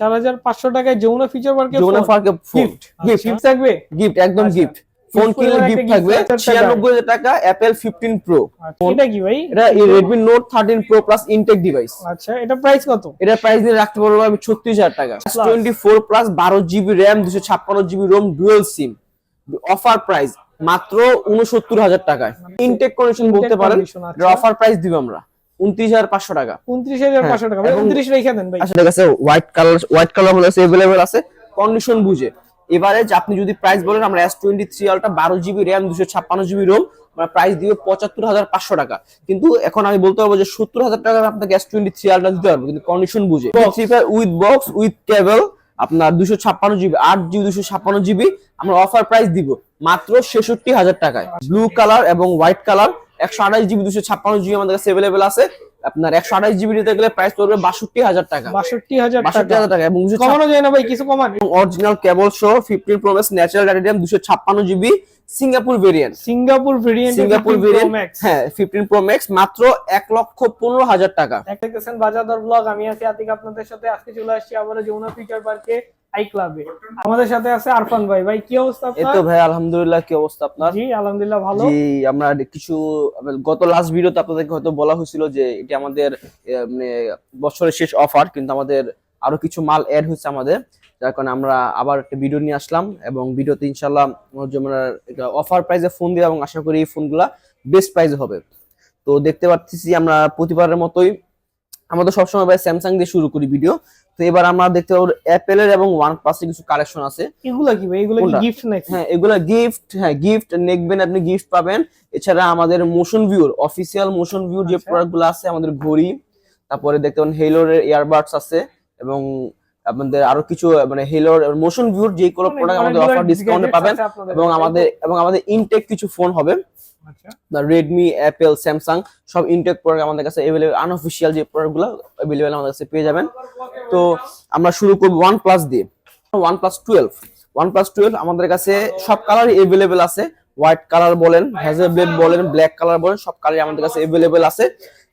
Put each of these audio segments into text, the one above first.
চার হাজার পাঁচশো টাকায় যমুনা ফিচার পার্কে যমুনা পার্কে গিফট গিফট গিফট থাকবে? গিফট একদম আচ্ছা। গিফট ফোন কিনলে গিফট থাকবে gift হাজার টাকা। ছিয়ানব্বই হাজার টাকা অ্যাপেল ফিফটিন প্রো আচ্ছা, এটা কি ভাই? এটা Redmi Note thirteen Pro Plus intact device আচ্ছা এটা প্রাইস কত? এটার প্রাইস দিয়ে রাখতে পারব আমি ছত্রিশ হাজার টাকা। টোয়েন্টি ফোর প্লাস বারো জিবি র্যাম দুশো ছাপ্পান্ন GB ROM dual SIM offer price মাত্র উনসত্তর হাজার টাকায়। ইনটেক কন্ডিশন বলতে পারেন আচ্ছা। অফার প্রাইস দিব আমরা। উনত্রিশ হাজার পাঁচশো টাকা। উনত্রিশ হাজার পাঁচশো টাকা। ভাই উনত্রিশ রেখে দেন ভাই। আচ্ছা ঠিক হোয়াইট কালার হোয়াইট কালার আছে কন্ডিশন বুঝে। এবারে আপনি যদি প্রাইস বলেন আমরা এস টোয়েন্টি থ্রি আলটা বারো জিবি র্যাম দুশো ছাপ্পান্ন জিবি রোম আমরা প্রাইস দিবে পঁচাত্তর হাজার পাঁচশো টাকা। কিন্তু এখন আমি বলতে পারব যে সত্তর হাজার টাকা আপনাকে এস টোয়েন্টি থ্রি আলটা দিতে পারব কিন্তু কন্ডিশন বুঝে। উইথ বক্স উইথ কেবল আপনার দুশো ছাপ্পান্ন জিবি আট জিবি দুশো ছাপ্পান্ন জিবি আমরা অফার প্রাইস দিব মাত্র ছেষট্টি হাজার টাকায়। ব্লু কালার এবং হোয়াইট কালার একশো আঠাশ জিবি দুশো ছাপ্পান্ন জিবি আমাদের কাছে অ্যাভেলেবেল আছে। আপনার একশো আঠাশ জিবি নিতে গেলে প্রাইস পড়বে বাষট্টি হাজার টাকা। বাষট্টি হাজার বাষট্টি টাকা হাজার টাকা। এবং কমানো যায় না ভাই কিছু কমান। Original cable so fifteen Pro Max natural data দুশো ছাপ্পান্ন GB Singapore variant Singapore variant Singapore variant হ্যাঁ ফিফটিন প্রো ম্যাক্স মাত্র এক লক্ষ পনেরো হাজার টাকা। দেখতেছেন বাজারদর ব্লগ আমি আছি আতিক আপনাদের সাথে। আজকে চলে আসছি আবার যমুনা ফিচার পার্কে আই ক্লাবে। আমাদের সাথে আছে আরফান ভাই। ভাই কি অবস্থা এই তো ভাই আলহামদুলিল্লাহ কি অবস্থা আপনার? জি আলহামদুলিল্লাহ ভালো। জি আমরা কিছু গত লাস্ট ভিডিওতে আপনাদেরকে হয়তো বলা হয়েছিল যে এটি আমাদের মানে বছরের শেষ অফার কিন্তু আমাদের আরও কিছু মাল অ্যাড হয়েছে আমাদের। যার কারণে আমরা আবার একটা ভিডিও নিয়ে আসলাম এবং ভিডিওতে ইনশাল্লাহ যেমন অফার প্রাইসে ফোন দিয়ে এবং আশা করি এই ফোনগুলা বেস্ট প্রাইসে হবে। তো দেখতে পাচ্ছি আমরা প্রতিবারের মতোই আমরা তো সবসময় ভাই স্যামসাং দিয়ে শুরু করি ভিডিও তো এবার আমরা দেখতে পাবো অ্যাপেল এর এবং ওয়ান প্লাসের কিছু কালেকশন আছে। এগুলা কি ভাই? এগুলা কি গিফট নাকি? হ্যাঁ এগুলা গিফট হ্যাঁ গিফট নেকবেন আপনি গিফট পাবেন। এছাড়া আমাদের মোশন ভিউর অফিসিয়াল মোশন ভিউর যে আচ্ছা। প্রোডাক্টগুলো আছে আমাদের ঘড়ি তারপরে দেখতে পাবেন হেলোর ইয়ারবাডস আছে এবং আপনাদের আরও কিছু মানে হেলোর মোশন ভিউর যে কোনো প্রোডাক্ট আমাদের অফার ডিসকাউন্টে পাবেন এবং আমাদের এবং আমাদের ইনটেক কিছু ফোন হবে। আচ্ছা রেডমি অ্যাপেল স্যামসাং সব ইনটেক প্রোডাক্ট আমাদের কাছে অ্যাভেলেবল আনঅফিসিয়াল যে প্রোডাক্টগুলো অ্যাভেলেবল আমাদের কাছে পেয়ে যাবেন। তো আমরা শুরু করব ওয়ান প্লাস দিয়ে। One plus twelve one plus twelve আমাদের কাছে সব কালারই এভেলেবেল আছে। হোয়াইট কালার বলেন হ্যাজেল ব্লেড বলেন ব্ল্যাক কালার বলেন, সব কালারই আমাদের কাছে এভেলেবেল আছে।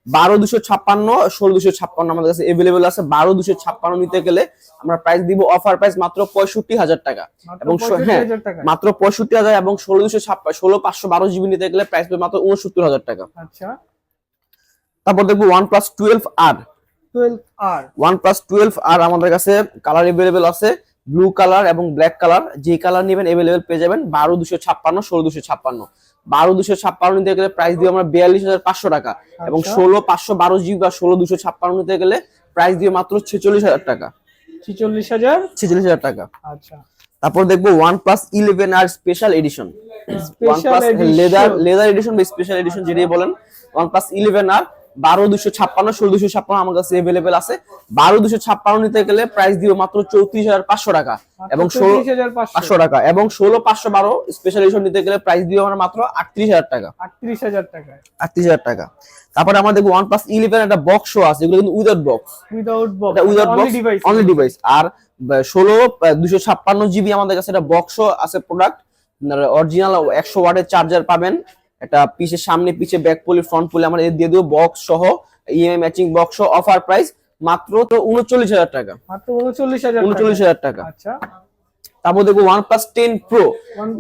বারো দুশো ছাপ্পান্ন ষোলো দুশো ছাপ্পান্ন আমাদের কাছে এভেলেবেল আছে। বারো দুশো ছাপ্পান্ন নিতে গেলে আমরা প্রাইস দিব অফার প্রাইস মাত্র পঁয়ষট্টি হাজার টাকা। এবং হ্যাঁ মাত্র পঁয়ষট্টি হাজার এবং ষোলো দুশো ছাপ্পান্ন ষোলো পাঁচশো বারো জিবি নিতে গেলে প্রাইস মাত্র উনসত্তর হাজার টাকা। আচ্ছা। তারপর দেখব ওয়ান প্লাস টুয়েলভ আর 12 আর ওয়ান প্লাস টুয়েলভ আর আমাদের কাছে কালার এভেলেবেল আছে ব্লু কালার এবং ব্ল্যাক কালার যে কালার নেবেন এভেলেবেল পেয়ে যাবেন বারো দুশো ছাপ্পান্ন ষোলো দুশো ছাপ্পান্ন। বারো দুশো ছাপ্পান্ন নিতে গেলে প্রাইস দিয়ে আমরা বিয়াল্লিশ হাজার পাঁচশো টাকা এবং আচ্ছা। ষোলো পাঁচশো বারো জিবি বা ষোলো দুশো ছাপ্পান্ন নিতে গেলে প্রাইস দিয়ে মাত্র ছেচল্লিশ হাজার টাকা। ছেচল্লিশ হাজার? ছেচল্লিশ হাজার টাকা। আচ্ছা। তারপর দেখব ওয়ান প্লাস ইলেভেন আর special edition one plus leather leather edition বা স্পেশাল এডিশন যেটাই বলেন ওয়ান প্লাস ইলেভেন আর বারো দুশো ছাপ্পান্ন ষোলো দুশো ছাপ্পান্ন আমার কাছে এভেলেবেল আছে। বারো দুশো ছাপ্পান্ন নিতে গেলে প্রাইস দিব মাত্র চৌত্রিশ হাজার পাঁচশো টাকা। এবং ষোলো পাঁচশো। টাকা। এবং ষোলো পাঁচশো বারো স্পেশাল এডিশন নিতে গেলে প্রাইস দিব আমরা মাত্র আটত্রিশ হাজার টাকা। আটত্রিশ হাজার টাকা। আটত্রিশ হাজার টাকা। তারপরে আমাদের ওয়ান প্লাস ইলেভেন একটা বক্সও আছে এগুলো কিন্তু without box without box without box device only device আর ষোলো দুশো ছাপ্পান্ন জিবি আমাদের কাছে একটা বক্স আছে প্রোডাক্ট অরিজিনাল একশো ওয়াটের চার্জার পাবেন। একটা পিছের সামনে পিছে ব্যাক পলি ফ্রন্ট পলি আমরা দিয়ে দেবো বক্স সহ ইএমআই ম্যাচিং বক্স সহ অফার প্রাইস মাত্র তো উনচল্লিশ হাজার টাকা। মাত্র উনচল্লিশ হাজার উনচল্লিশ হাজার টাকা। আচ্ছা। তারপর দেখব one plus ten pro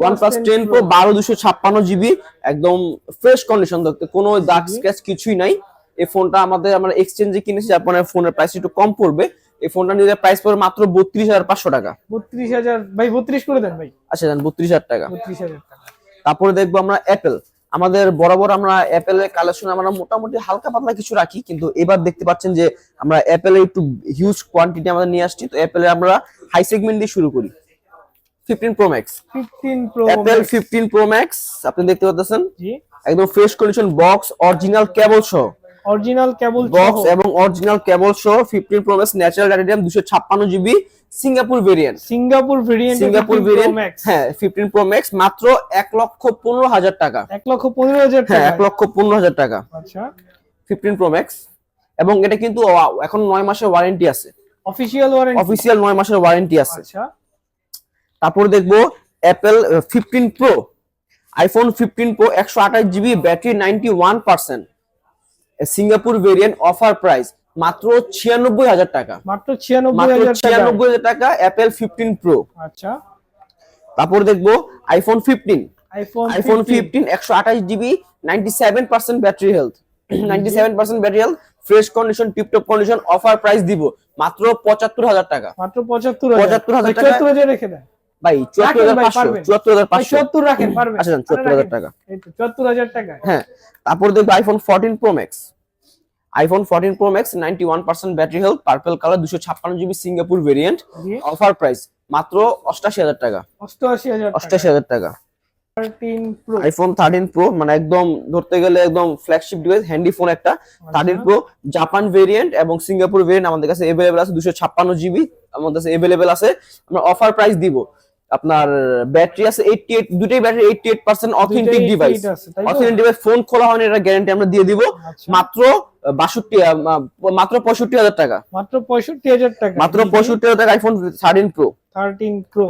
one plus ten pro বারো দুশো ছাপ্পান্ন জিবি একদম ফ্রেশ কন্ডিশন দেখতে। কোনো দাগ স্ক্র্যাচ কিছুই নাই। এই ফোনটা আমাদের আমরা এক্সচেঞ্জে কিনেছি আপনার ফোনের প্রাইস একটু কম পড়বে। এই ফোনটা নিলে প্রাইস পড়বে মাত্র বত্রিশ হাজার পাঁচশো টাকা। বত্রিশ হাজার ভাই বত্রিশ করে দেন ভাই। আচ্ছা দেন বত্রিশ হাজার টাকা। বত্রিশ হাজার টাকা। তারপরে দেখব আমরা অ্যাপেল আমাদের বরাবর আমরা অ্যাপেলের কালেকশন আমরা মোটামুটি হালকা পাতলা কিছু রাখি কিন্তু এবার দেখতে পাচ্ছেন যে আমরা অ্যাপেলের একটু হিউজ কোয়ান্টিটি আমরা নিয়ে আসছি তো অ্যাপেলের আমরা হাই সেগমেন্ট দিয়ে শুরু করি। Fifteen Pro Max fifteen Pro Apple fifteen Pro Max আপনি দেখতে পাচ্ছেন? জি। একদম fresh condition box original cable সহ। অরিজিনাল কেবল বক্স এবং অরিজিনাল কেবল সহ ফিফটিন প্রো ম্যাক্স ন্যাচারাল দুশো ছাপ্পান্ন GB Singapore variant Singapore variant Singapore variant হ্যাঁ ফিফটিন প্রো ম্যাক্স মাত্র এক লক্ষ পনেরো হাজার টাকা। এক লক্ষ পনেরো হাজার হ্যাঁ টাকা এক লক্ষ পনেরো হাজার টাকা। আচ্ছা। ফিফটিন প্রো ম্যাক্স এবং এটা কিন্তু এখন নয় মাসের ওয়ারেন্টি আছে। অফিসিয়াল ওয়ারেন্টি অফিসিয়াল নয় মাসের ওয়ারেন্টি আছে। আচ্ছা। তারপর দেখব Apple fifteen Pro iPhone fifteen Pro একশো আঠাশ GB battery ninety one percent Singapore variant offer price মাত্র ছিয়ানব্বই হাজার টাকা। মাত্র ছিয়ানব্বই হাজার টাকা। ছিয়ানব্বই হাজার টাকা অ্যাপেল ফিফটিন প্রো আচ্ছা। তারপর দেখব আইফোন ফিফটিন আইফোন ফিফটিন একশো আঠাশ GB ninety seven percent battery health ninety seven percent battery health fresh condition tiptop condition offer price দিব। মাত্র পঁচাত্তর হাজার টাকা। মাত্র পঁচাত্তর ৭৫,000 টাকা। রেখে দেন। ভাই রাখেন পারবেন। আচ্ছা যান আরে ৭৪,000 রাখেন। টাকা। এই তো চুয়াত্তর হাজার টাকায় হ্যাঁ তারপর দেখব iPhone fourteen Pro Max iPhone fourteen Pro Max ninety one percent battery health purple colour দুশো ছাপ্পান্ন GB Singapore variant offer price মাত্র অষ্টাশি হাজার টাকা। অষ্টআশি হাজার অষ্টাশি হাজার টাকা। আইফোন থার্টিন প্রো মানে একদম ধরতে গেলে একদম ফ্ল্যাগশিপ ডিভাইস হ্যান্ডি ফোন একটা। থার্টিন প্রো জাপান ভেরিয়েন্ট এবং সিঙ্গাপুর ভেরিয়েন্ট আমাদের কাছে এভেলেবেল আছে দুশো ছাপ্পান্ন জিবি আমাদের কাছে এভেলেবেল আছে। আমরা অফার প্রাইস দিব। আপনার ব্যাটারি আছে এইটটি এইট দুটোই battery eighty eight percent authentic device authentic device phone খোলা হয়নি এটা গ্যারান্টি আমরা দিয়ে দিব। আচ্ছা। মাত্র বাষট্টি মাত্র পঁয়ষট্টি হাজার টাকা। মাত্র পঁয়ষট্টি হাজার টাকা। মাত্র পঁয়ষট্টি হাজার টাকা iPhone thirteen Pro thirteen Pro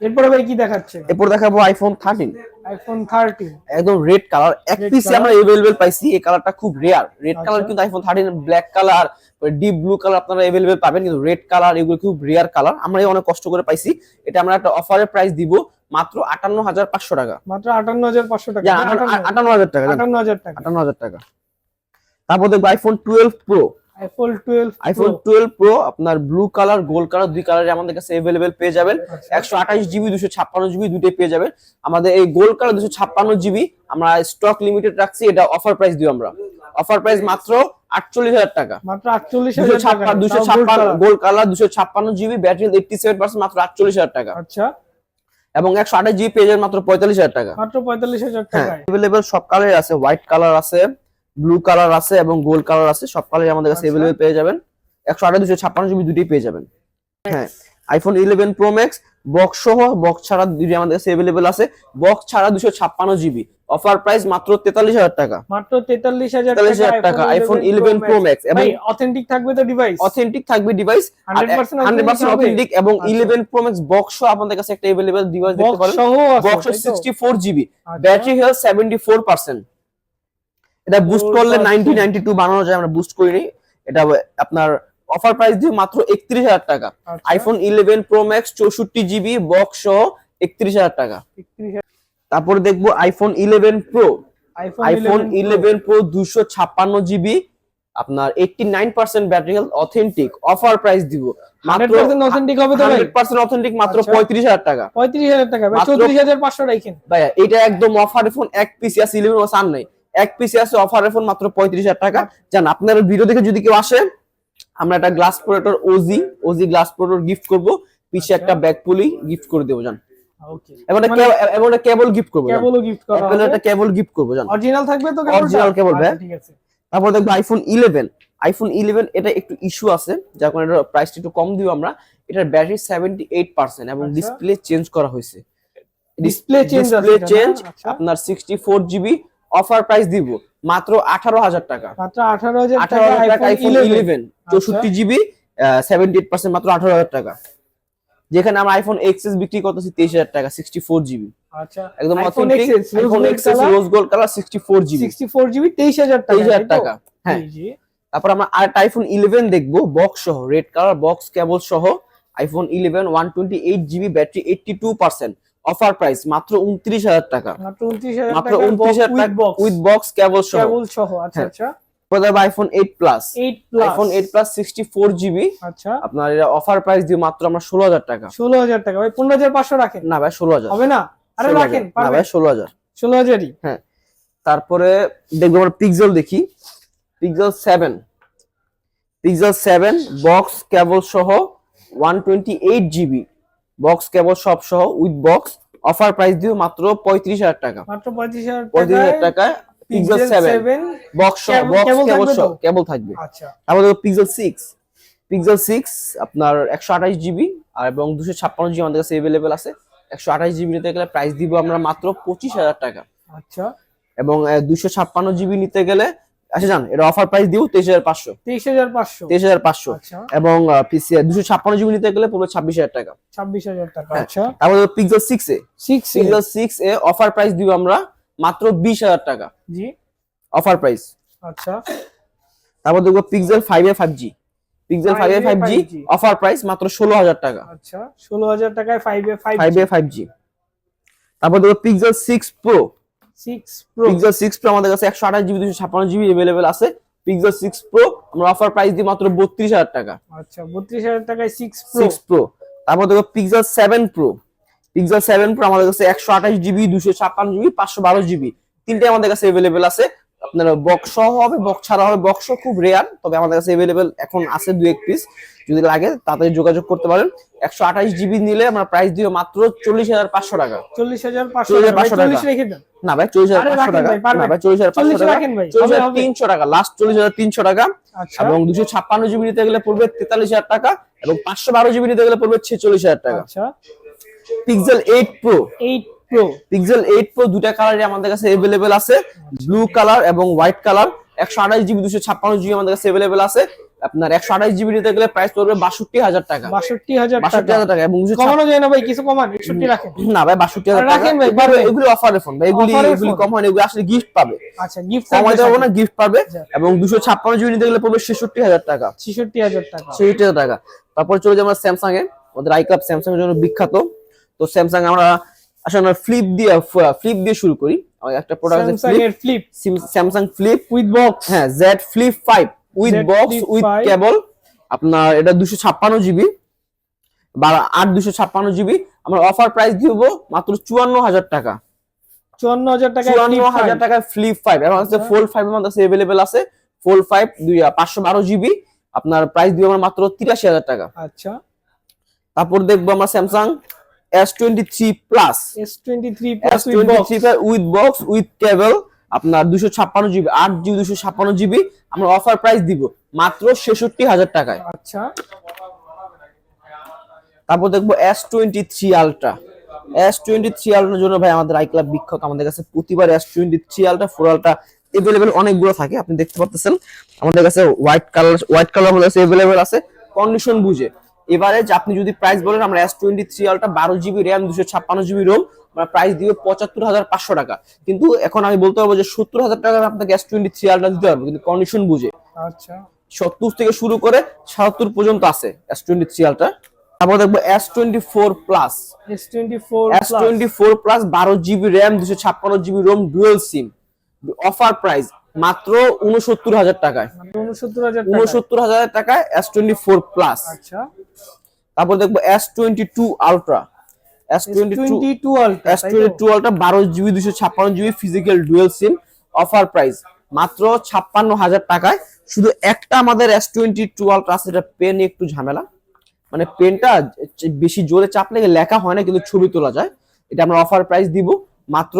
এরপরে ভাই কি দেখাচ্ছে? এরপর দেখাবো আইফোন থার্টিন আইফোন থার্টিন একদম রেড কালার এক পিসে আমরা এভেলেবেল পাইছি এই কালারটা খুব রেয়ার রেড। কালার কিন্তু iPhone thirteen black colour deep blue colour আপনারা এভেলেবেল পাবেন কিন্তু রেড কালার এগুলো খুব রেয়ার কালার আমরা অনেক কষ্ট করে পাইছি। এটা আমরা একটা অফারের প্রাইস দিব মাত্র আটান্ন হাজার পাঁচশো টাকা। মাত্র আটান্ন হাজার পাঁচশো টাকা। আটান্ন- হাজার টাকা আটান্ন হাজার টাকা। আটান্ন হাজার টাকা। তারপর দেখব iPhone twelve Pro iPhone twelve iPhone Pro আপনার ব্লু কালার গোল্ড কালার দুই কালারে আমাদের কাছে এভেলেবেল পেয়ে যাবেন। আচ্ছা। একশো আঠাশ জিবি দুশো ছাপ্পান্ন জিবি দুটোই পেয়ে যাবেন। আমাদের এই গোল্ড কালার দুশো ছাপ্পান্ন জিবি আমরা স্টক লিমিটেড রাখছি এটা অফার প্রাইস দিও আমরা। অফার প্রাইস মাত্র আটচল্লিশ হাজার টাকা। মাত্র আটচল্লিশ দুশো টাকা। ছাপ্পান্ন গোল্ড কালার দুশো ছাপ্পান্ন GB battery eighty seven percent মাত্র আটচল্লিশ হাজার টাকা। আচ্ছা। এবং একশো আঠাশ জিবি পেয়ে যাবেন মাত্র পঁয়তাল্লিশ হাজার টাকা। মাত্র পঁয়তাল্লিশ হাজার টাকায়। এভেলেবেল সব কালার আছে হোয়াইট কালার আছে। ব্লু কালার আছে এবং গোল্ড কালার আছে সব কালার আমাদের কাছে আচ্ছা। এভেলেবেল পেয়ে যাবেন। একশো আঠাশ দুশো ছাপ্পান্ন জিবি দুটোই পেয়ে যাবেন। হ্যাঁ iPhone eleven Pro Max box সহ বক্স ছাড়া দুটি আমাদের কাছে এভেলেবেল আছে। বক্স ছাড়া দুশো ছাপ্পান্ন জিবি অফার প্রাইস মাত্র তেতাল্লিশ হাজার টাকা। মাত্র তেতাল্লিশ হাজার তেতাল্লিশ হাজার টাকা আইফোন ইলেভেন প্রো ম্যাক্স এবং অথেন্টিক থাকবে তো ডিভাইস অথেন্টিক থাকবে ডিভাইস 100% হান্ড্রেড পার্সেন্ট অথেন্টিক এবং আচ্ছা। ইলেভেন প্রো ম্যাক্স বক্স সহ আপনাদের কাছে একটা এভেলেবেল ডিভাইস দেখতে বক্স পারেন সহ বক্স সিক্সটি ফোর জিবি আচ্ছা। Battery health seventy four percent এটা বুস্ট করলে 4% নাইনটি নাইনটি বানানো যায় আমরা বুস্ট করিনি। এটা আপনার অফার প্রাইস দিয়ে মাত্র একত্রিশ হাজার টাকা। আচ্ছা। আইফোন ইলেভেন প্রো ম্যাক্স চৌষট্টি জিবি বক্স সহ একত্রিশ হাজার টাকা। 31,000 তারপর দেখব iPhone eleven Pro iPhone iPhone eleven Pro দুশো ছাপ্পান্ন জিবি আপনার eighty nine percent battery health authentic offer price দিব। মাত্র 100% অথেন্টিক হবে তো ভাই? হান্ড্রেড পার্সেন্ট অথেন্টিক মাত্র আচ্ছা। পঁয়ত্রিশ হাজার টাকা। পঁয়ত্রিশ হাজার টাকা। ভাই মাত্র- চৌত্রিশ হাজার পাঁচশো রাখেন ভাইয়া এটা একদম অফার ফোন এক পিসি আছে ইলেভেন সান নাই। এক পিসি আছে অফার ফোন মাত্র পঁয়ত্রিশ হাজার টাকা জান আপনার ভিডিও দেখে যদি কেউ আসে আমরা একটা glass protector OG OG glass protector gift করব পিছে আচ্ছা। একটা ব্যাগ পুলি গিফট করে দেবো জান একটা কেবল গিফট করব কেবলও গিফট করা হবে একটা কেবল গিফট করব জান অরিজিনাল থাকবে তো ভাই। আচ্ছা, ঠিক আছে তারপর দেখব আইফোন ইলেভেন আইফোন ইলেভেন এটা একটু ইস্যু আছে যার কারণে এটার প্রাইসটা একটু কম দিব আমরা এটার ব্যাটারি সেভেন্টি এইট পার্সেন্ট এবং আচ্ছা। ডিসপ্লে চেঞ্জ করা হয়েছে ডিসপ্লে? চেঞ্জ আচ্ছা। আপনার sixty four GB offer price দিব মাত্র আঠারো হাজার টাকা। মাত্র আঠারো হাজার আঠারো হাজার টাকা আইফোন ইলেভেন চৌষট্টি জিবি সেভেন্টি এইট পার্সেন্ট মাত্র আঠারো হাজার টাকা। যেখানে আমরা আইফোন এক্সএস বিক্রি করতেছি তেইশ হাজার টাকা সিক্সটি ফোর জিবি আচ্ছা একদম authentic iPhone XS rose gold colour sixty four GB sixty four GB তেইশ হাজার তেইশ হাজার টাকা হ্যাঁ। তারপর আমরা আরেকটা আইফোন ইলেভেন দেখব বক্স সহ রেড কালার বক্স কেবল সহ iPhone eleven one twenty eight GB battery eighty two percent offer price মাত্র উনত্রিশ হাজার টাকা। মাত্র উনত্রিশ হাজার টাকা উইথ বক্স কেবল সহ। কেবল সহ আচ্ছা হ্যাঁ। আচ্ছা। IPhone eight plus eight plus iPhone eight plus sixty four GB আচ্ছা। আপনার এটা অফার প্রাইস দিয়ে মাত্র আমরা ষোলো হাজার টাকা। ষোলো হাজার টাকা। ভাই পনেরো হাজার পাঁচশো রাখেন। না ভাই ষোলো হাজার। হবে না? আরে রাখেন না ভাই ষোলো হাজার। ষোলো হাজারই। তারপরে দেখব আমরা পিক্সেল দেখি। Pixel seven Pixel seven box cable সহ one twenty eight GB box cable সব সহ উইথ বক্স অফার প্রাইস দিয়ে মাত্র পঁয়ত্রিশ হাজার টাকা। মাত্র পঁয়ত্রিশ হাজার পঁয়ত্রিশ হাজার টাকায় পিক্সেল সেভেন 7 বক্স সহ বক্স কেবল সহ কেবল থাকবে। আচ্ছা। দেখো পিক্সেল সিক্স পিক্সেল সিক্স আপনার একশো আঠাশ জিবি আর এবং দুশো ছাপ্পান্ন জিবি আমাদের কাছে এভেলেবেল আছে। একশো আঠাশ জিবি নিতে গেলে প্রাইস দিব আমরা মাত্র পঁচিশ হাজার টাকা। আচ্ছা। এবং দুশো ছাপ্পান্ন জিবি নিতে গেলে আচ্ছা জান এটা অফার প্রাইস দিব তেইশ হাজার পাঁচশো। তেইশ হাজার পাঁচশো। তেইশ হাজার পাঁচশো। আচ্ছা। এবং পিসি দুশো ছাপ্পান্ন জিবি নিতে গেলে পুরো ছাব্বিশ হাজার টাকা। ছাব্বিশ হাজার টাকা হ্যাঁ। আচ্ছা। তারপর Pixel six A. Six Pixel six A offer price দিব আমরা মাত্র বিশ হাজার টাকা। জি। অফার প্রাইস আচ্ছা। তারপর দেখব pixel five A five G pixel five A five G offer price মাত্র ষোলো হাজার টাকা। আচ্ছা ষোলো হাজার টাকায় five A five five A five G তারপর দেখব pixel six pro six pro pixel six pro আমাদের কাছে একশো আঠাশ জিবি দুশো ছাপ্পান্ন জিবি অ্যাভেলেবেল আছে। পিক্সেল প্রো আমরা অফার প্রাইস দিই মাত্র বত্রিশ হাজার টাকা। আচ্ছা বত্রিশ হাজার টাকায় সিক্স প্রো তারপর দেখো পিক্সেল প্রো পিক্সেল প্রো আমাদের কাছে একশো আঠাশ জিবি দুশো ছাপ্পান্ন জিবি পাঁচশো বারো জিবি তিনটে আমাদের কাছে আছে। আপনার বক্স সহ হবে বক্স ছাড়া হবে। বক্স খুব রেয়ার তবে আমাদের কাছে অ্যাভেলেবেল এখন আছে দু এক পিস যদি লাগে তাড়াতাড়ি যোগাযোগ করতে পারেন। একশো আঠাশ জিবি নিলে আমরা প্রাইস দিও মাত্র চল্লিশ হাজার পাঁচশো টাকা। চল্লিশ হাজার পাঁচশো 40,500 টাকা। না ভাই চল্লিশ হাজার পাঁচশো টাকা। না ভাই চল্লিশ হাজার পাঁচশো টাকা। চল্লিশ হাজার। তিনশো টাকা লাস্ট চল্লিশ হাজার তিনশো টাকা। আচ্ছা। এবং দুশো ছাপ্পান্ন জিবি নিতে গেলে পড়বে তেতাল্লিশ হাজার টাকা এবং পাঁচশো বারো জিবি নিতে গেলে পড়বে ছেচল্লিশ হাজার টাকা। আচ্ছা। Pixel eight pro eight pro pixel eight pro দুটা কালারই আমাদের কাছে এভেলেবেল আছে। ব্লু কালার এবং হোয়াইট কালার একশো আঠাশ জিবি দুশো ছাপ্পান্ন জিবি আমাদের কাছে এভেলেবেল আছে। আপনার একশো আঠাশ জিবি নিতে গেলে প্রাইস পড়বে বাষট্টি হাজার টাকা। বাষট্টি হাজার বাষট্টি টাকা হাজার টাকা এবং কমানো যায় না ভাই কিছু কমান একষট্টি রাখেন। না ভাই বাষট্টি হাজার টাকা। রাখেন ভাই, এগুলো- অফারের ফোন ভাই এগুলি Offer এগুলি কম হয় এগুলি আসলে গিফট পাবে। আচ্ছা গিফট কমাইতে পারব না গিফট পাবে। আচ্ছা। এবং দুশো ছাপ্পান্ন জিবি নিতে গেলে পড়বে ছেষট্টি হাজার টাকা। ছেষট্টি হাজার টাকা। ছেষট্টি হাজার টাকা। তারপর চলে যাই আমরা স্যামসাং এ। ওদের আই ক্লাব স্যামসাং এর জন্য বিখ্যাত। তো স্যামসাং আমরা আসলে আমরা ফ্লিপ দিয়ে ফ্লিপ দিয়ে শুরু করি। আমার একটা প্রোডাক্ট আছে স্যামসাং এর flip Samsung flip with box হ্যাঁ Z flip five with box with cable আপনার এটা দুশো ছাপ্পান্ন জিবি বা আট দুশো ছাপ্পান্ন জিবি আমরা অফার প্রাইস দিব মাত্র চুয়ান্ন হাজার টাকা। চুয়ান্ন হাজার টাকা চুয়ান্ন হাজার টাকায় ফ্লিপ ফাইভ এবং হচ্ছে আচ্ছা। ফোল্ড ফাইভ আমাদের কাছে অ্যাভেলেবেল আছে। ফোল্ড ফাইভ দুই পাঁচশো বারো জিবি আপনার প্রাইস দিব আমরা মাত্র তিরাশি হাজার টাকা। আচ্ছা। তারপর দেখব আমরা Samsung S twenty three plus S twenty three S plus with box with cable আপনার দুশো ছাপ্পান্ন জিবি আট জিবি দুশো ছাপ্পান্ন জিবি আমরা অফার প্রাইস দিব মাত্র ছেষট্টি হাজার টাকায়। আচ্ছা। তারপর দেখব S twenty three ultra S twenty three আলট্রার জন্য ভাই আমাদের আইক্লাব বিখ্যাত আমাদের কাছে প্রতিবার S twenty three ultra four ultra available অনেকগুলো থাকে আপনি দেখতে পাচ্ছেন আমাদের কাছে হোয়াইট কালার হোয়াইট কালার আমাদের কাছে এভেলেবেল আছে কন্ডিশন বুঝে। এবারে আপনি যদি প্রাইস বলেন আমরা এস টোয়েন্টি থ্রি আলট্রা বারো জিবি র্যাম দুশো ছাপ্পান্ন জিবি রোম আমরা প্রাইস দিব পঁচাত্তর হাজার পাঁচশো টাকা। কিন্তু এখন আমি বলতে পারব যে সত্তর হাজার টাকা আপনাকে এস টোয়েন্টি থ্রি আলট্রা দিতে পারব কিন্তু কন্ডিশন বুঝে। আচ্ছা। সত্তর থেকে শুরু করে সাতাত্তর পর্যন্ত আছে এস টোয়েন্টি থ্রি আলট্রা তারপর দেখব S twenty four plus S twenty four S twenty four plus বারো জিবি র্যাম দুশো ছাপ্পান্ন GB ROM dual SIM offer price মাত্র উনসত্তর হাজার টাকায়। উনসত্তর হাজার টাকায়? এস টোয়েন্টি ফোর প্লাস তারপর দেখব S twenty two ultra S twenty two S twenty two ultra বারো জিবি দুশো ছাপ্পান্ন GB physical dual SIM offer price মাত্র ছাপ্পান্ন হাজার টাকায়। শুধু একটা আমাদের এস টোয়েন্টি টু আলট্রা আছে এটা পেন একটু ঝামেলা। মানে পেনটা বেশি জোরে চাপ লেগে লেখা হয় না কিন্তু ছবি তোলা যায়। এটা আমরা অফার প্রাইস দিব। মাত্র?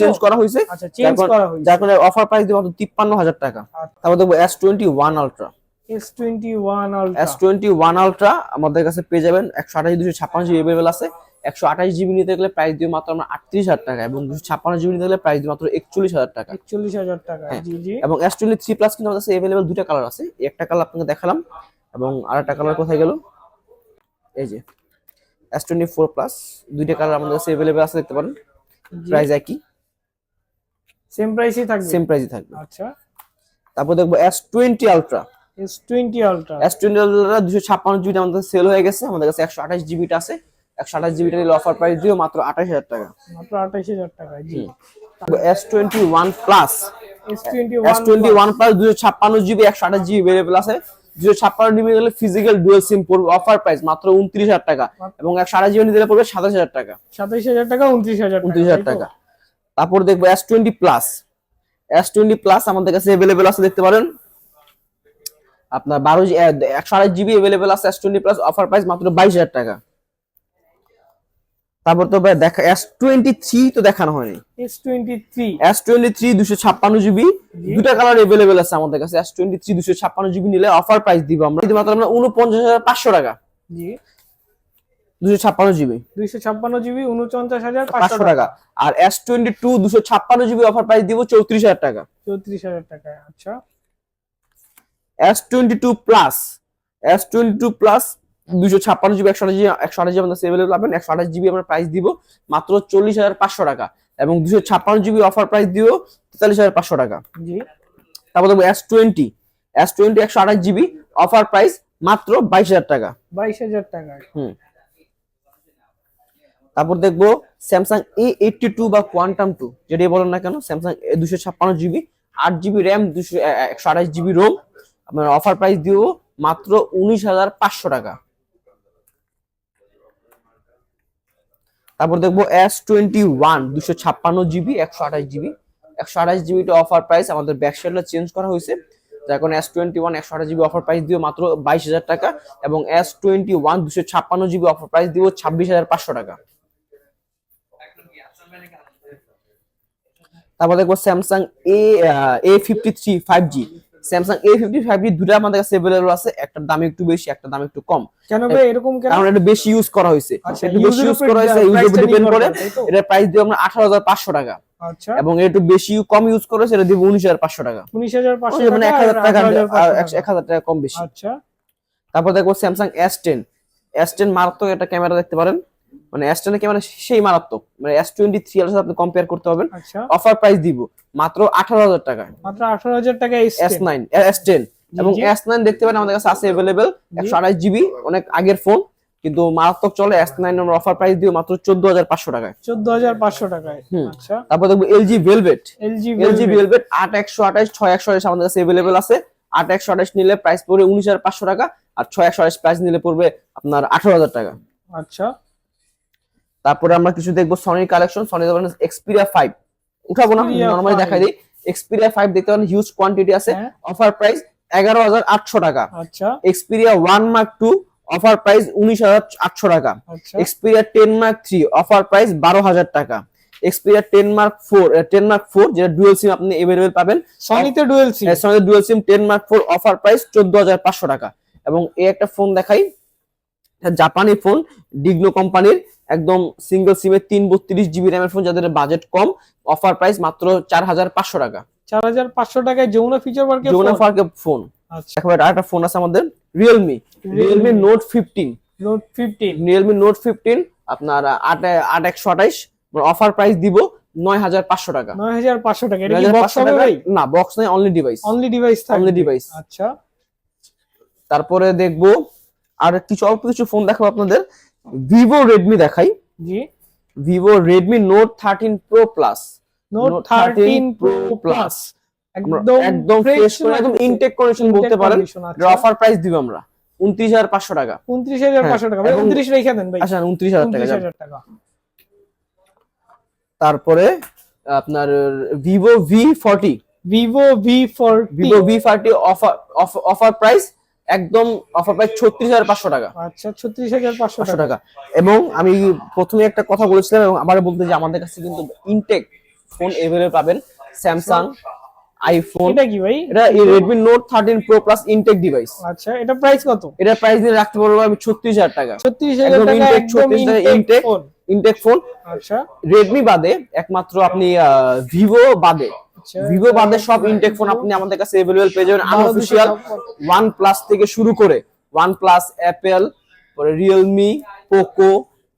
চেঞ্জ করা হয়েছে। আচ্ছা চেঞ্জ করা হয়েছে। যার কারণে অফার প্রাইস দিব মাত্র টাকা। আচ্ছা। তারপর দেখব S twenty one ultra S twenty one ultra আমাদের কাছে পেয়ে যাবেন একশো আঠাশ দুশো ছাপ্পান্ন জিবি অ্যাভেলেবেল আছে। একশো আঠাশ জিবি নিতে গেলে প্রাইস দিয়ে মাত্র আমরা আটত্রিশ হাজার টাকা এবং দুশো ছাপ্পান্ন জিবি নিতে গেলে প্রাইস দিয়ে মাত্র একচল্লিশ হাজার টাকা। একচল্লিশ হাজার টাকা হ্যাঁ। জি জি। এবং এস টোয়েন্টি থ্রি প্লাস কিন্তু আমাদের কাছে দুটা কালার আছে। একটা কালার আপনাকে দেখালাম এবং আরেকটা কালার কোথায় গেল? এই যে। এস টোয়েন্টি ফোর প্লাস দুইটা কালার আমাদের কাছে অ্যাভেলেবেল আছে দেখতে পারেন। প্রাইস একই। সেম প্রাইসই থাকবে? সেম প্রাইসই থাকবে। আচ্ছা। তারপর দেখব S twenty ultra S twenty ultra S twenty ultra দুশো ছাপ্পান্ন জিবিটা আমাদের সেল হয়ে গেছে। আমাদের কাছে একশো আঠাশ জিবিটা আছে। একশো আঠাশ জিবিটা নিলে অফার প্রাইস দিও মাত্র আঠাশ হাজার টাকা। মাত্র আঠাশ হাজার টাকা জি। S twenty one plus S twenty one plus দুশো ছাপ্পান্ন জিবি একশো আঠাশ জিবি অ্যাভেলেবেল আছে। দুশো ছাপ্পান্ন জিবি গেলে ফিজিক্যাল ডুয়েল সিম পড়বে অফার প্রাইস মাত্র উনত্রিশ হাজার টাকা এবং এক সারা জিবি দিলে পড়বে সাতাশ হাজার টাকা। সাতাশ হাজার টাকা উনত্রিশ হাজার উনত্রিশ হাজার টাকা। তারপর দেখব S twenty plus S twenty plus আমাদের কাছে অ্যাভেলেবেল আছে দেখতে পারেন। আপনার বারো একশো আড়াই জিবি অ্যাভেলেবেল আছে S twenty plus offer price মাত্র বাইশ হাজার টাকা। তারপর তো ভাই দেখা এস টোয়েন্টি থ্রি তো দেখানো হয়নি। S twenty three S twenty three দুশো ছাপ্পান্ন জিবি দুটা কালার এভেলেবেল আছে আমাদের কাছে। এস টোয়েন্টি থ্রি দুশো ছাপ্পান্ন জিবি নিলে অফার প্রাইস দিব আমরা। কিন্তু মাত্র আমরা উনপঞ্চাশ হাজার পাঁচশো টাকা। জি। দুশো ছাপ্পান্ন জিবি দুইশো ছাপ্পান্ন জিবি উনপঞ্চাশ হাজার পাঁচশো টাকা। আর এস টোয়েন্টি টু দুশো ছাপ্পান্ন জিবি অফার প্রাইস দিব চৌত্রিশ হাজার টাকা। চৌত্রিশ হাজার টাকা আচ্ছা। S twenty two plus S twenty two plus দুশো ছাপ্পান্ন জিবি একশো আঠাশ জিবি একশো আঠাশ জিবি আমাদের অ্যাভেলেবল পাবেন একশো আঠাশ জিবি আমরা প্রাইস দিব মাত্র চল্লিশ হাজার পাঁচশো টাকা। এবং দুশো ছাপ্পান্ন জিবি অফার প্রাইস দিব তেতাল্লিশ হাজার পাঁচশো টাকা। তারপর দেখব এস টোয়েন্টি এস টোয়েন্টি একশো আঠাশ জিবি অফার প্রাইস মাত্র বাইশ হাজার টাকা। বাইশ হাজার টাকায় হুম। তারপর দেখব স্যামসাং এ এইটটি টু বা কোয়ান্টাম টু যেটাই বলেন না কেন স্যামসাং দুশো ছাপ্পান্ন জিবি আট জিবি র্যাম দুশো একশো আঠাশ জিবি রোম আপনার অফার প্রাইস দিব মাত্র উনিশ হাজার পাঁচশো টাকা। তারপর দেখব এস টোয়েন্টি ওয়ান দুশো ছাপ্পান্ন জিবি, একশো আঠাশ জিবি। একশো আঠাশ জিবিটা অফার প্রাইস আমাদের ব্যাকসাইডটা চেঞ্জ করা হয়েছে। এখন এস টোয়েন্টি ওয়ান একশো আঠাশ জিবি অফার প্রাইস দিব মাত্র বাইশ হাজার টাকা এবং এস টোয়েন্টি ওয়ান দুশো ছাপ্পান্ন জিবি অফার প্রাইস দিব ছাব্বিশ হাজার পাঁচশো টাকা। তারপর দেখব Samsung A A fifty three five G Samsung A fifty five দুটো আমাদের কাছে আছে একটা দাম একটু বেশি একটা দাম একটু কম। কেন ভাই এরকম কেন? কারণ এটা বেশি ইউজ করা হয়েছে। আচ্ছা, একটু বেশি ইউজ করা হয়েছে ইউজের ডিপেন্ড করে? এটা প্রাইস আমরা আঠারো হাজার পাঁচশো টাকা। আচ্ছা। এবং একটু বেশি কম ইউজ করে সেটা দিব উনিশ হাজার পাঁচশো টাকা। উনিশ হাজার পাঁচশো ওই মানে এক হাজার টাকা টাকা। এক হাজার টাকা কম বেশি। আচ্ছা। তারপর দেখব Samsung S ten S ten মারাত্মক একটা ক্যামেরা দেখতে পারেন। মানে এস টেনের ক্যামেরা সেই মারাত্মক। মানে এস টোয়েন্টি থ্রি এর সাথে আপনি কম্পেয়ার করতে পারবেন। আচ্ছা। অফার প্রাইস দিব মাত্র আঠারো হাজার টাকা মাত্র আঠারো হাজার টাকা এস নাইন এস টেন এবং। এস নাইন দেখতে পারেন আমাদের কাছে আছে অ্যাভেলেবেল একশো আঠাশ জিবি অনেক আগের ফোন কিন্তু মারাত্মক চলে এস নাইন আমরা অফার প্রাইস দিব মাত্র চোদ্দ হাজার পাঁচশো টাকায়। চোদ্দ হাজার পাঁচশো টাকায়। আচ্ছা। তারপর দেখব এলজি ভেলভেট এলজি ভেলভেট আট একশো আঠাশ ছয় একশো আঠাশ আমাদের কাছে অ্যাভেলেবেল আছে। আট একশো আঠাশ নিলে প্রাইস পড়বে উনিশ হাজার পাঁচশো টাকা আর ছয় একশো আঠাশ প্রাইস নিলে পড়বে আপনার আঠারো হাজার টাকা। আচ্ছা। তারপরে আমরা কিছু দেখব সনির কালেকশন সনি এক্সপিরিয়া ফাইভ উঠাবো না নর্মালি 5 দেখাই দিই। এক্সপিরিয়া ফাইভ দেখতে পারেন হিউজ কোয়ান্টিটি আছে। হ্যাঁ। অফার প্রাইস এগারো হাজার আটশো টাকা। আচ্ছা। Xperia one mark two offer price উনিশ হাজার আটশো টাকা। Xperia ten mark three offer price বারো হাজার টাকা। Xperia ten mark four ten mark four যেটা ডুয়েল সিম আপনি এভেলেবেল পাবেন। সনিতে ডুয়েল সিম সঙ্গে dual SIM ten mark four offer price চোদ্দ হাজার পাঁচশো টাকা। এবং এই একটা ফোন দেখাই জাপানি ফোন ডিগনো কোম্পানির একদম সিঙ্গেল সিমের তিন বত্রিশ জিবি র্যামের ফোন যাদের বাজেট কম অফার প্রাইস মাত্র চার হাজার পাঁচশো টাকা। চার হাজার পাঁচশো টাকায় যমুনা ফিচার পার্কে যমুনা ফার্কে ফোন এখন আরেকটা ফোন আছে আমাদের Realme Realme note fifteen note fifteen Realme note fifteen আপনার আট আট একশো আঠাইশ অফার প্রাইস দিব নয় হাজার পাঁচশো টাকা। নয় হাজার পাঁচশো টাকা। এটা বক্স হবে ভাই? না বক্স নাই only device only device only device আচ্ছা। তারপরে দেখব আর কিছু অল্প কিছু ফোন দেখাবো আপনাদের। ভিভো রেডমি দেখাই। জি। Vivo Redmi note thirteen pro plus note thirteen pro plus একদম একদম ফ্রেশ একদম ইনটেক কন্ডিশন বলতে পারেন। অফার প্রাইস দিব আমরা। উনত্রিশ হাজার পাঁচশো টাকা। উনত্রিশ হাজার পাঁচশো টাকা। ভাই উনত্রিশ রেখে দেন ভাই। আচ্ছা উনত্রিশ টাকা। হাজার টাকা। তারপরে আপনার Vivo V forty Vivo V four Vivo V forty offer offer price একদম অফার প্রাইস ছত্রিশ হাজার পাঁচশো টাকা। আচ্ছা ছত্রিশ হাজার পাঁচশো টাকা। এবং আমি প্রথমে একটা কথা বলেছিলাম এবং আবার বলতে যে আমাদের কাছে কিন্তু ইনটেক ফোন এভেলেবল পাবেন স্যামসাং আইফোন এটা কি ভাই? এটা Redmi note thirteen pro plus intake device আচ্ছা এটা প্রাইস কত? এটার প্রাইস দিয়ে রাখতে পারব আমি ছত্রিশ হাজার টাকা। ছত্রিশ হাজার একদম টাকা intake, একদম 36 হাজার ইনটেক ফোন ইনটেক ফোন আচ্ছা। রেডমি বাদে একমাত্র আপনি ভিভো বাদে। ভিভো বাদে সব ইনটেক ফোন আপনি আমাদের কাছে অ্যাভেলেবল পেয়ে যাবেন। ওয়ান প্লাস থেকে শুরু করে ওয়ান প্লাস অ্যাপেল পরে রিয়েলমি পোকো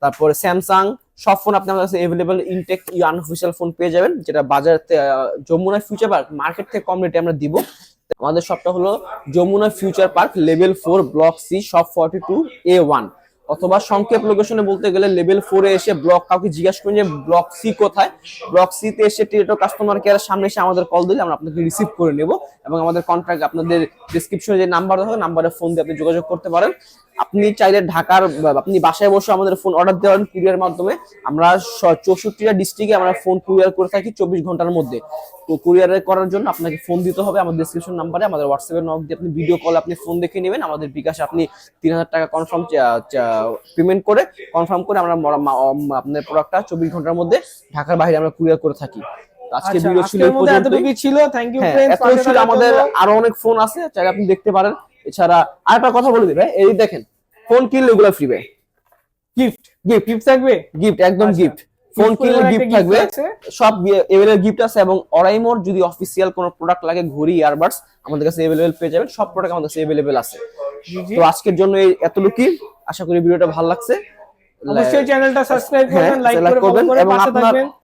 তারপরে স্যামসাং সব ফোন আপনি আমাদের কাছে অ্যাভেলেবল ইনটেক আনঅফিসিয়াল ফোন পেয়ে যাবেন যেটা বাজার যমুনা ফিউচার পার্ক মার্কেট থেকে কম রেটে আমরা দিব। আমাদের শপটা হলো Jamuna future park level four block C shop forty two A one অথবা সংক্ষেপ লোকেশনে বলতে গেলে লেভেল ফোরে এসে ব্লক কাউকে জিজ্ঞাসা করুন যে ব্লক সি কোথায়? ব্লক সি তে এসে টিরেটো কাস্টমার কেয়ারের সামনে এসে আমাদের কল দিলে আমরা আপনাকে রিসিভ করে নেব এবং আমাদের কন্ট্রাক্ট আপনাদের ডিসক্রিপশনে যে নাম্বার থাকে নাম্বারে ফোন দিয়ে আপনি যোগাযোগ করতে পারেন। আপনি চাইলে ঢাকার আপনি বাসায় বসে আমাদের ফোন অর্ডার দেওয়ার কুরিয়ার মাধ্যমে আমরা চৌষট্টিটা ডিস্ট্রিক্টে আমরা ফোন কুরিয়ার করে থাকি চব্বিশ ঘণ্টার মধ্যে। তো কুরিয়ার করার জন্য আপনাকে ফোন দিতে হবে। আমাদের ডিসক্রিপশন নাম্বারে আমাদের হোয়াটসঅ্যাপে নক দিয়ে আপনি ভিডিও কল আপনি ফোন দেখে নেবেন। আমাদের বিকাশে আপনি তিন হাজার টাকা কনফার্ম পেমেন্ট করে কনফার্ম করে আমরা আপনার প্রোডাক্টটা চব্বিশ ঘণ্টার মধ্যে ঢাকার বাইরে আমরা কুরিয়ার করে থাকি। আজকে আচ্ছা, ভিডিও ছিল এই পর্যন্তই। ছিল। থ্যাংক ইউ ফ্রেন্ডস এত ছিল আমাদের আরও অনেক ফোন আছে চাইলে আপনি দেখতে পারেন। এছাড়া আরেকটা কথা বলে দিবে এই দেখেন ফোন কিনলে এগুলো ফ্রি ভাই। গিফট গিফট গিফট থাকবে? গিফট একদম আচ্ছা। গিফট ফোন কিনলে গিফট থাকবে। সব এভেলেবল গিফট আছে এবং অরাইমোর যদি অফিসিয়াল কোনো প্রোডাক্ট লাগে ঘড়ি ইয়ারবাডস আমাদের কাছে এভেলেবল পেয়ে যাবেন। সব প্রোডাক্ট আমাদের কাছে এভেলেবল আছে। তো আজকের জন্য এই এতটুকুই। আশা করি ভিডিওটা ভালো লাগছে। অবশ্যই চ্যানেলটা সাবস্ক্রাইব করবেন লাইক করবেন এবং আপনার- থাকবেন।